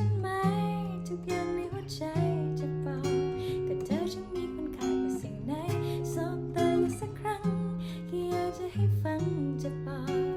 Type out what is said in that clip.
ันไหม ทุกอย่างในหัวใจจะบอกก็เธอฉันมีคุณค่ากว่าสิ่งไหนสบตาอยู่สักครั้งแค่อยากจะให้ฟังจะบอก